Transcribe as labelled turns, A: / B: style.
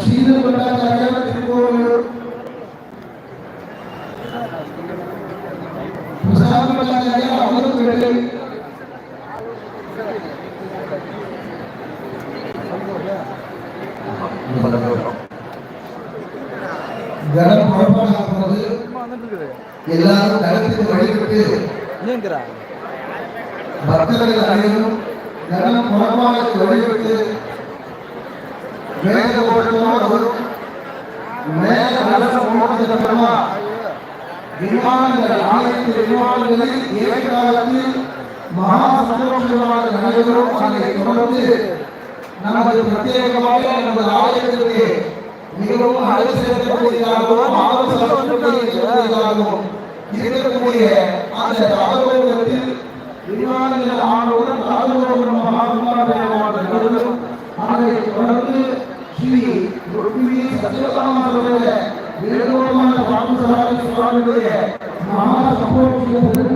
A: ஸ்ரீதர்பட்டாச்சாரியா திருக்கோவிலூர். பிரசாதபட்டாச்சாரியா அமர்வுகள் கனம் புறப்பாடாகிறது எல்லாரும் கருத்துக்கு வழிபட்டு பக்தர்கள் அனைவரும் புறப்பாடுக்கு வழிபட்டு வேத ஓட்டத்தோடு வரும். மேல விமானங்கள் ஆயிரத்தி விமானங்களில் ஏற்காலத்தில் மகா நடைபெறும் அதை தொடர்ந்து நமது பிரத்யேகமாக நமது ஆலயத்திற்கு மிகவும் அழகு செலுத்தக்கூடியதாகவும் ஆபத்து செலுத்தக்கூடியதாகவும் இருக்கக்கூடிய அந்த விமானங்கள் ஆனவுடன் ராஜகோபுரம் மகாத்மாவாக நடைபெறும் அதை தொடர்ந்து ஸ்ரீ ருக்மிணி சத்யகாமாவுடைய வேலோகமான பாபுசராஜ சுவாமியுடைய மகா சம்பவம்